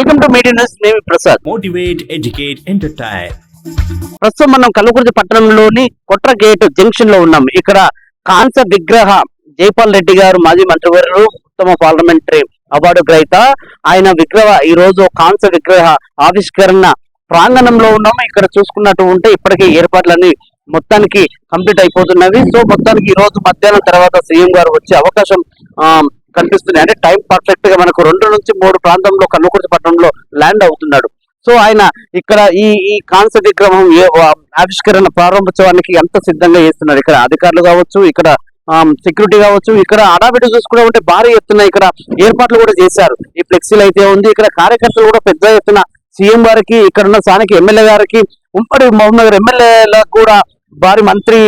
Welcome to media news నేను Prasad. Motivate, educate, entertain. ప్రస్తుతం మనం కల్వకుర్తి పట్టణంలోని కొట్ర గేట్ జంక్షన్లో ఉన్నాం. ఇక్కడ కాంస విగ్రహ జైపాల్ రెడ్డి గారు మాజీ మంత్రివర్యులు ఉత్తమ పార్లమెంటరీ అవార్డు గ్రహీత. ఆయన విగ్రహ ఈ రోజు కాంస విగ్రహ ఆవిష్కరణ ప్రాంగణంలో ఉన్నాము ఇక్కడ చూసుకున్నట్టు ఉంటే ఇప్పటికే ఏర్పాట్లన్నీ మొత్తానికి కంప్లీట్ అయిపోతున్నవి. సో మొత్తానికి ఈ రోజు మధ్యాహ్నం తర్వాత సీఎం గారు వచ్చే అవకాశం కనిపిస్తుంది. అంటే టైం పర్ఫెక్ట్గా మనకు రెండు నుంచి మూడు ప్రాంతంలో కల్వకుర్తి పట్టణంలో ల్యాండ్ అవుతున్నాడు. సో ఆయన ఇక్కడ ఈ ఈ కాంస విగ్రహం ఏ ఆవిష్కరణ ప్రారంభోత్సవానికి ఎంత సిద్ధంగా చేస్తున్నారు? ఇక్కడ అధికారులు కావచ్చు ఇక్కడ సెక్యూరిటీ కావచ్చు ఇక్కడ అడావిడి చూసుకుంటే ఉంటే భారీ ఎత్తున ఇక్కడ ఏర్పాట్లు కూడా చేశారు. ఈ ఫ్లెక్సీలు అయితే ఉంది. ఇక్కడ కార్యకర్తలు కూడా పెద్ద ఎత్తున సీఎం గారికి ఇక్కడ ఉన్న స్థానిక ఎమ్మెల్యే గారికి ఉమ్మడి మహబూబ్నగర్ ఎమ్మెల్యేలకు కూడా భారీ మంత్రి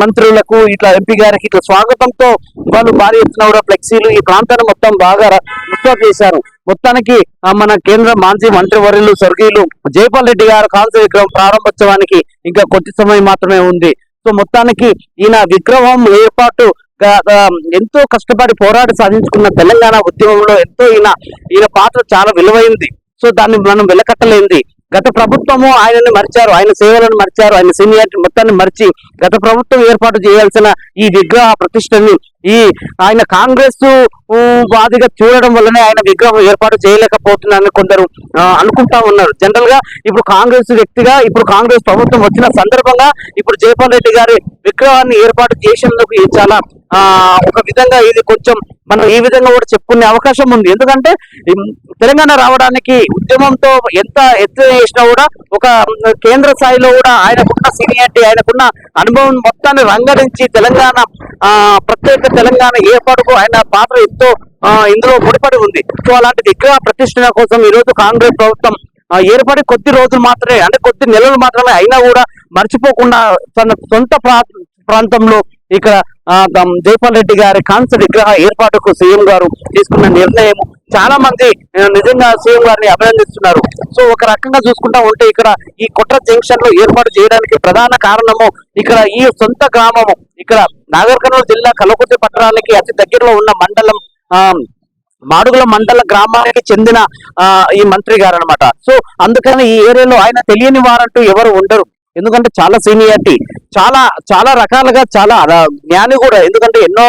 మంత్రులకు ఇట్లా ఎంపీ గారికి ఇట్లా స్వాగతంతో వాళ్ళు భారీ ఎత్తున కూడా ఫ్లెక్సీలు ఈ ప్రాంతాన్ని మొత్తం బాగా ర- చేశారు. మొత్తానికి మన కేంద్ర మాజీ మంత్రివర్యులు స్వర్గీయులు జైపాల్ రెడ్డి గారు కాంస్య విగ్రహం ప్రారంభోత్సవానికి ఇంకా కొద్ది సమయం మాత్రమే ఉంది. సో మొత్తానికి ఈయన విగ్రహం ఏర్పాటు ఎంతో కష్టపడి పోరాడి సాధించుకున్న తెలంగాణ ఉద్యమంలో ఎంతో ఈయన ఈయన పాత్ర చాలా విలువైంది. సో దాన్ని మనం వెలకట్టలేంది గత ప్రభుత్వము ఆయనని మర్చారు ఆయన సేవలను మర్చారు ఆయన సీనియారిటీ మొత్తాన్ని మర్చి గత ప్రభుత్వం ఏర్పాటు చేయాల్సిన ఈ విగ్రహ ప్రతిష్టని ఈ ఆయన కాంగ్రెస్ వాదిగా చూడడం వల్లనే ఆయన విగ్రహం ఏర్పాటు చేయలేకపోతున్నారని కొందరు అనుకుంటా ఉన్నారు. జనరల్గా ఇప్పుడు కాంగ్రెస్ వ్యక్తిగా ఇప్పుడు కాంగ్రెస్ ప్రభుత్వం వచ్చిన సందర్భంగా ఇప్పుడు జయపాల్ రెడ్డి గారి విగ్రహాన్ని ఏర్పాటు చేసేందుకు చాలా ఆ ఒక విధంగా ఇది కొంచెం మనం ఈ విధంగా కూడా చెప్పుకునే అవకాశం ఉంది. ఎందుకంటే తెలంగాణ రావడానికి ఉద్యమంతో ఎంత ఎత్తు చేసినా కూడా ఒక కేంద్ర స్థాయిలో కూడా ఆయనకున్న సీనియారిటీ ఆయనకున్న అనుభవం మొత్తాన్ని రంగరించి తెలంగాణ ప్రత్యేక తెలంగాణ ఏర్పాటుకు ఆయన పాత్ర ఎంతో ఇందులో ముడిపడి ఉంది. సో అలాంటి విగ్రహ ప్రతిష్ఠన కోసం ఈ రోజు కాంగ్రెస్ ప్రభుత్వం ఏర్పడి కొద్ది రోజులు మాత్రమే అంటే కొద్ది నెలలు మాత్రమే అయినా కూడా మర్చిపోకుండా తన సొంత ప్రా- ప్రాంతంలో ఇక్కడ జైపాల్ రెడ్డి గారి కాంస్య విగ్రహ ఏర్పాటుకు సీఎం గారు తీసుకున్న నిర్ణయం చాలా మంది నిజంగా సీఎం గారిని అభినందిస్తున్నారు. సో ఒక రకంగా చూసుకుంటా ఉంటే ఇక్కడ ఈ కుట్ర జంక్షన్లో ఏర్పాటు చేయడానికి ప్రధాన కారణము ఇక్కడ ఈ సొంత గ్రామము ఇక్కడ నాగర్ కర్నూలు జిల్లా కలకుర్తి పట్టణానికి అతి దగ్గరలో ఉన్న మండలం ఆ మాడుగుల మండల గ్రామానికి చెందిన ఈ మంత్రి గారు అనమాట సో అందుకని ఈ ఏరియాలో ఆయన తెలియని వారంటూ ఎవరు ఉండరు. ఎందుకంటే చాలా సీనియారిటీ. చాలా చాలా రకాలుగా చాలా జ్ఞాని కూడా. ఎందుకంటే ఎన్నో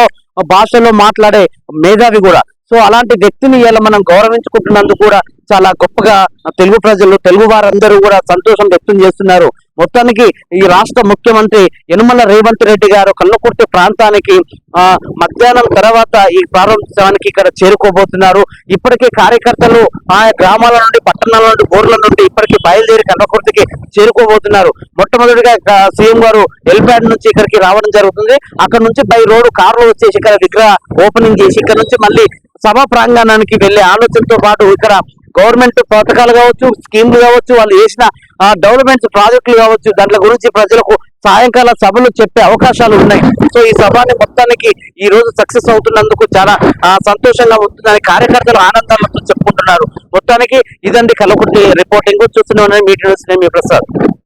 భాషల్లో మాట్లాడే మేధావి కూడా. సో అలాంటి వ్యక్తిని ఇలా మనం గౌరవించుకుంటున్నందుకు కూడా చాలా గొప్పగా తెలుగు ప్రజలు తెలుగు వారందరూ కూడా సంతోషం వ్యక్తం చేస్తున్నారు. మొత్తానికి ఈ రాష్ట్ర ముఖ్యమంత్రి యనమల రేవంత్ రెడ్డి గారు కళ్ళకుర్తి ప్రాంతానికి ఆ మధ్యాహ్నం తర్వాత ఈ ప్రారంభానికి ఇక్కడ చేరుకోబోతున్నారు. ఇప్పటికే కార్యకర్తలు ఆ గ్రామాల నుండి పట్టణాల నుండి ఊర్ల నుండి ఇప్పటికీ బయలుదేరి కళ్ళకుర్తికి చేరుకోబోతున్నారు. మొట్టమొదటిగా సీఎం గారు ఎల్పాడ్ నుంచి ఇక్కడికి రావడం జరుగుతుంది. అక్కడ నుంచి బై రోడ్డు కార్లు వచ్చేసి ఇక్కడ విగ్రహ ఓపెనింగ్ చేసి ఇక్కడ నుంచి మళ్ళీ సభా ప్రాంగణానికి వెళ్ళే ఆలోచనతో పాటు ఇక్కడ గవర్నమెంట్ పథకాలు కావచ్చు స్కీమ్లు కావచ్చు వాళ్ళు చేసిన డెవలప్మెంట్స్ ప్రాజెక్టులు కావచ్చు దాంట్లో గురించి ప్రజలకు సాయంకాల సభలు చెప్పే అవకాశాలు ఉన్నాయి. సో ఈ సభని మొత్తానికి ఈ రోజు సక్సెస్ అవుతున్నందుకు చాలా సంతోషంగా ఉంటుందని కార్యకర్తలు ఆనందాలతో చెప్పుకుంటున్నారు. మొత్తానికి ఇదండి కలకుర్తి రిపోర్టింగ్. చూస్తున్నామని మీటింగ్ మీ ప్రసాద్.